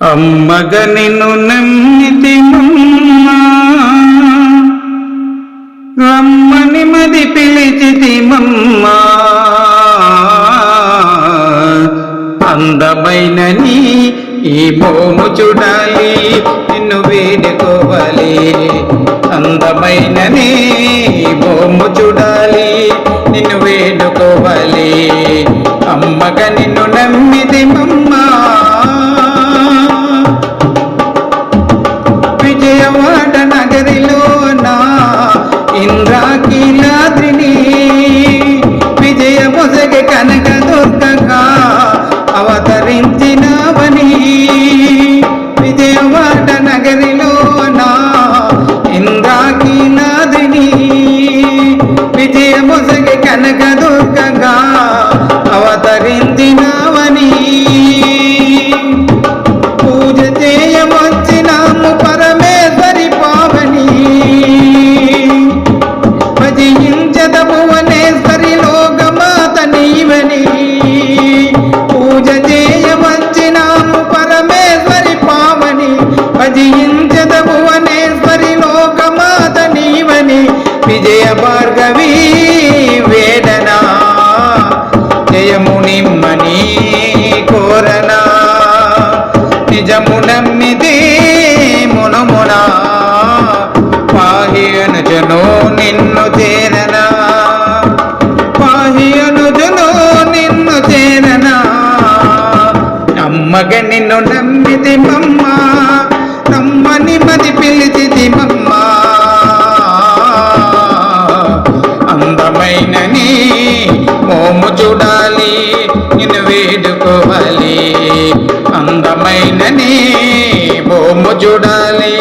అమ్మగనిను నిన్ను నమ్మితి మది పిలిచితి అందమైన నీ ఈ భూము చూడాలి నిన్ను వేడుకోవాలి. అందమైన నీ భూము చూడాలి. కనక దుఃఖంగా ధైర్యము నిమ్మని కోరనా? నిజము నమ్మిది మునమునా? పాహి అనుజను నిన్ను చేరనా పాహి అనుజను నిన్ను చేరనా నమ్మగ నిన్ను నమ్మిది మమ్మ నమ్మని మది పిలిచి రూపమైనని భూము చూడాలి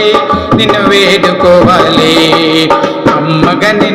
నిన్ను వేడుకోవాలి. అమ్మగని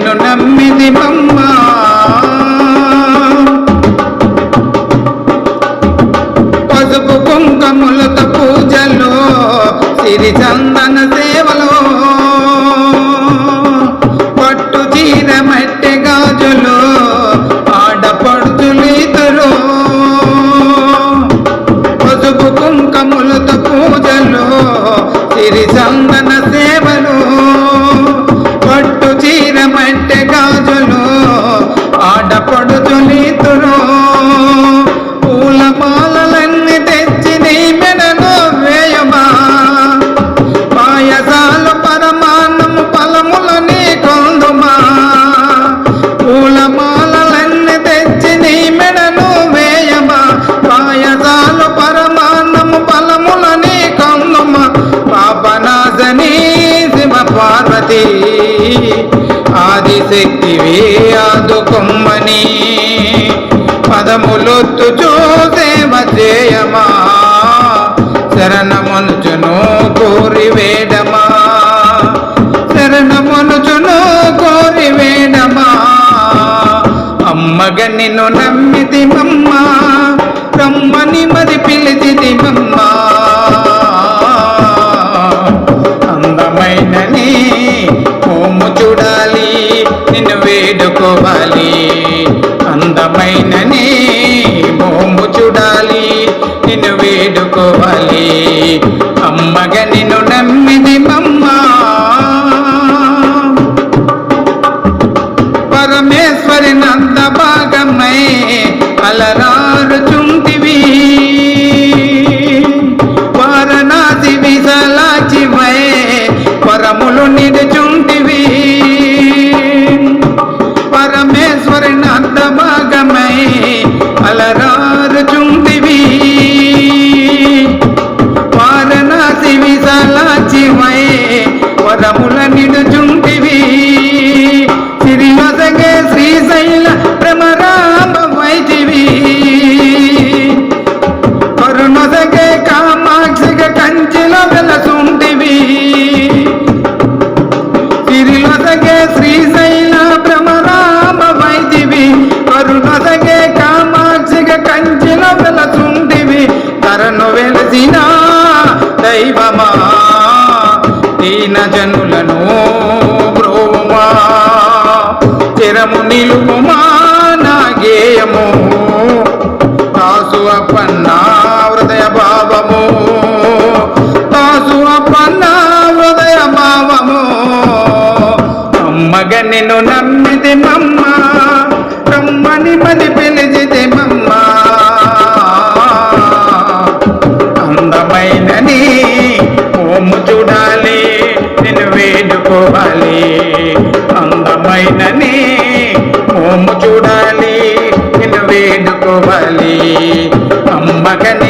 పదములొత్తు చూసే మధ్యయమా? శరణమునుచును కోరి వేడమా? శరణమునుచును కోరి వేడమా? అమ్మగని నిన్ను నమ్మితిమమ్మా రమ్మని మది పిలిచితిమమ్మా. need to నిత్యము నిలుపుమా నాగేయము తాసు హృదయ భావము తాసు హృదయ భావము అమ్మగ నిన్ను నమ్మిది మమ్మ. రమ్మని మది పిలిచిది మమ్మ. అందమైనని ఓము చూడాలి నేను వేడుకోవాలి. అందమైనని బలి నిన్ను